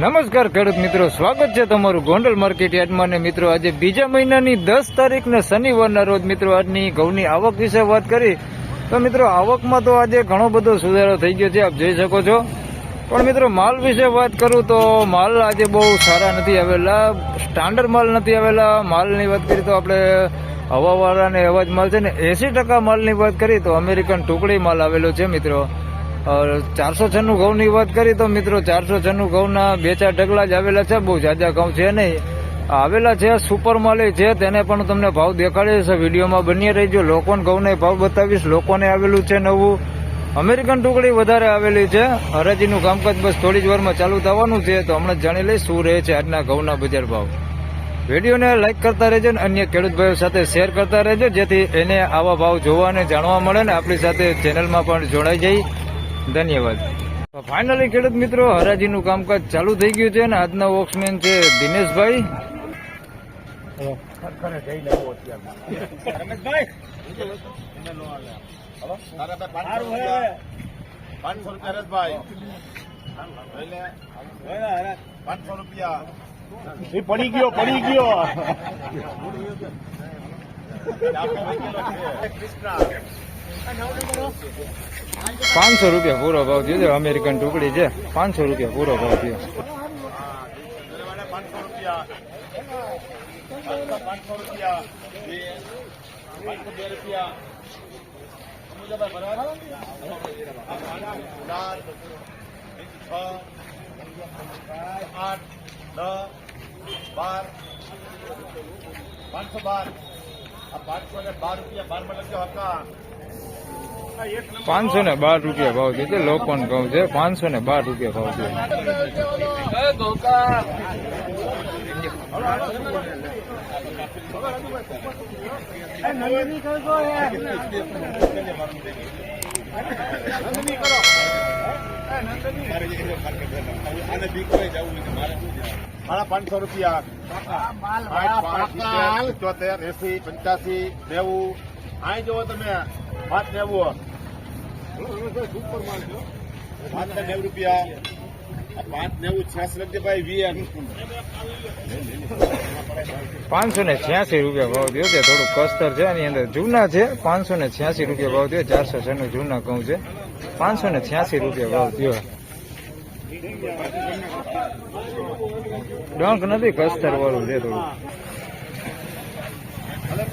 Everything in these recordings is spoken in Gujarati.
નમસ્કાર ખેડૂત મિત્રો, સ્વાગત છે તમારું ગોંડલ માર્કેટ યાર્ડમાં ને મિત્રો આજે બીજા મહિનાની દસ તારીખને શનિવારના રોજ મિત્રો આજની ઘઉંની આવક વિશે વાત કરી. તો મિત્રો, આવકમાં તો આજે ઘણો બધો સુધારો થઈ ગયો છે, આપ જોઈ શકો છો. પણ મિત્રો, માલ વિશે વાત કરું તો માલ આજે બહુ સારા નથી આવેલા, સ્ટાન્ડર્ડ માલ નથી આવેલા. માલની વાત કરીએ તો આપણે હવાવાળા હવાવાળાને અવાજ માલ છે ને, એસી ટકા માલની વાત કરીએ તો અમેરિકન ટુકડી માલ આવેલો છે મિત્રો. ચારસો છન્નું ઘઉંની વાત કરી તો મિત્રો, ચારસો છન્નું ઘઉંના બે ચાર ઢગલા જ આવેલા છે, બહુ જાજા ઘઉં છે નહીં. આવેલા છે સુપર માલે છે, તેને પણ તમને ભાવ દેખાડીશ વિડીયોમાં બની રહીજો. લોકોને ઘઉંને ભાવ બતાવીશ, લોકોને આવેલું છે નવું. અમેરિકન ટુકડી વધારે આવેલી છે. હરાજીનું કામકાજ બસ થોડી જ વારમાં ચાલુ થવાનું છે, તો હમણાં જાણી લઈશ શું રહે છે આજના ઘઉંના બજાર ભાવ. વિડીયોને લાઇક કરતા રહેજો અને અન્ય ખેડૂત ભાઈઓ સાથે શેર કરતા રહેજો, જેથી એને આવા ભાવ જોવા અને જાણવા મળે ને આપણી સાથે ચેનલમાં પણ જોડાઈ જાય ધન્યવાદ. ફાઇનલી ખેડૂત મિત્રો હરાજીનું કામકાજ ચાલુ થઈ ગયું છે અને આજના વોક્સમેન છે દિનેશભાઈ. પાંચસો રૂપિયા પડી ગયો પડી ગયો. પાંચસો રૂપિયા પૂરો ભાવ થયો અમેરિકન ટુકડી છે. પાંચસો રૂપિયા પૂરો ભાવ થયો. આઠ દસ બાર પાંચસો બાર. આ પાંચસો ને બાર રૂપિયા બારમાં લખ્યો હતા પાંચસો ને બાર રૂપિયા ભાવ છે લોકોન કહું છે, પાંચસો ને બાર રૂપિયા ભાવ છે. મારા પાંચસો રૂપિયા. ચોતેર એસી, પંચ્યાસી, નેવું. અહીં જુઓ તમે, પાંચ, નેવું. પાંચ નેવું રૂપિયા. પાંચ નેવું છ્યાસી ભાઈ વીએન પાંચસો ને છ્યાસી રૂપિયા ભાવ થયો છે. થોડું કસ્તર છે એની અંદર જૂના છે. પાંચસો ને છ્યાસી રૂપિયા ભાવ થયો. ચારસો છન્નું જૂના કહું છે. પાંચસો ને છ્યાસી રૂપિયા ભાવ થયો. ડંક નથી કસ્તર વાળું છે થોડું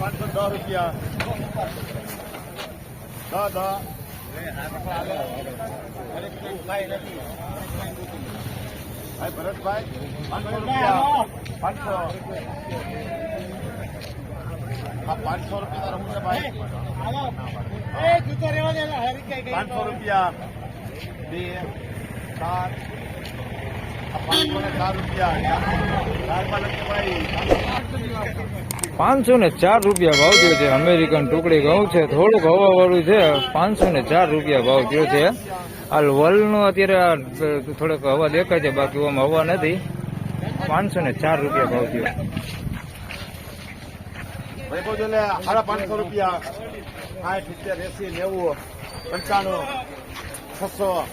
પાંચસો દસ રૂપિયા. ભાઈ ભરતભાઈ પાંચસો રૂપિયા. પાંચસો. આ પાંચસો રૂપિયા તારા છે ભાઈ? પાંચસો રૂપિયા. બે સાત પાંચસો ને ચાર રૂપિયા ભાવ થયો છે. અમેરિકન ટુકડી ઘઉં છે. થોડુંક હવા વાળું છે. પાંચસો ને ચાર રૂપિયા ભાવ થયો છે. આ વલનો અત્યારે થોડોક હવા દેખાય છે. બાકી ઓમ હવા નથી. પાંચસો ને ચાર રૂપિયા ભાવ થયો. પાંચસો રૂપિયા. પંચાણું, છસો,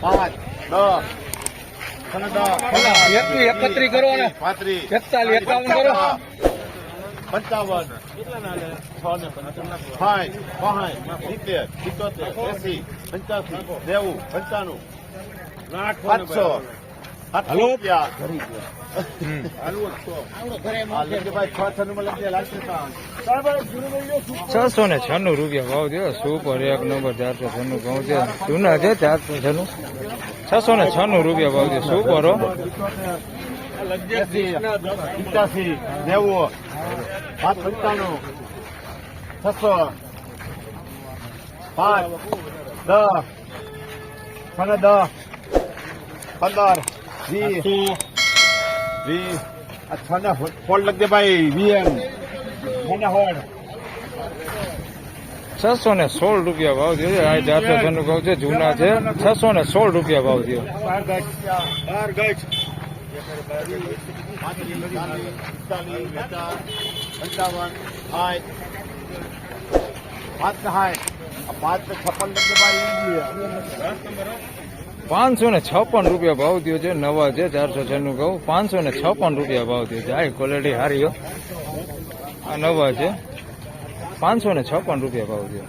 પાંચ, દસ એકત્રી કરો ને પાંત્રીસ એકતાલીસ, એકાવન કરો. પંચાવન. સાઠ પાંચ સિત્તેર સિત્તોતેર એસી પંચ્યાસી નેવું પંચાણું. પાંચસો. સાતસો રૂપિયા હા, લખજે ભાઈ છ છન્નું માં લખજે લાગશે કામ છસો ને છન્નું રૂપિયા ભાવ થયો. સુપર એક નંબર ચારસો છન્નું ભાવ છે જૂના છે ચારસો છન્નું. છસો ને છન્નું રૂપિયા ભાવ છે સુપર પંચ્યાસી નેવું સાત પંચાણું છસો પાંચ દસ અને દસ પંદર. વીસ વીસ આ છ ને ફોલ્ડ ભાઈ મને હોડ. છસો ને સોળ રૂપિયા ભાવ થયો આ ચારસો છન્નું કહું છે જૂના છે. છસો ને સોળ રૂપિયા ભાવ થયો. બાર ગજ. પંચાવન. પાંચ હાય. પાંચ છપ્પન લખજે ભાઈ પાંચસો ને છપ્પન રૂપિયા ભાવ થયો છે. નવા છે, ચારસો છન્નું ઘઉં પાંચસો ને છપ્પન રૂપિયા ભાવ થયો છે. આ ક્વોલિટી સારી આ નવા છે. પાંચસો ને છપ્પન રૂપિયા ભાવ થયો.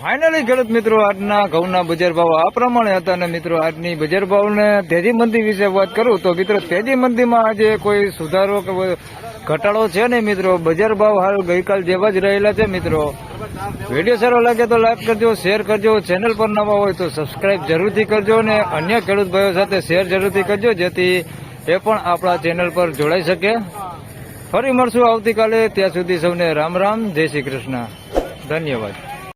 ફાઇનલી ખેડૂત મિત્રો, આજના ઘઉંના બજાર ભાવ આ પ્રમાણે હતા અને મિત્રો, આજની બજાર ભાવને તેજી મંદી વિશે વાત કરું તો મિત્રો, તેજી મંદીમાં આજે કોઈ સુધારો કે ઘટાડો છે નહીં મિત્રો? બજાર ભાવ હાલ ગઈકાલ જેવા જ રહેલા છે મિત્રો. વીડિયો સારો લાગે તો લાઈક કરજો, શેર કરજો, ચેનલ પર નવા હોય તો સબસ્ક્રાઇબ જરૂરથી કરજો અને અન્ય ખેડૂત ભાઈઓ સાથે શેર જરૂરથી કરજો, જેથી એ પણ આપણા ચેનલ પર જોડાઈ શકે. ફરી મળશું આવતીકાલે. ત્યાં સુધી સૌને રામ રામ. જય શ્રી કૃષ્ણ. ધન્યવાદ.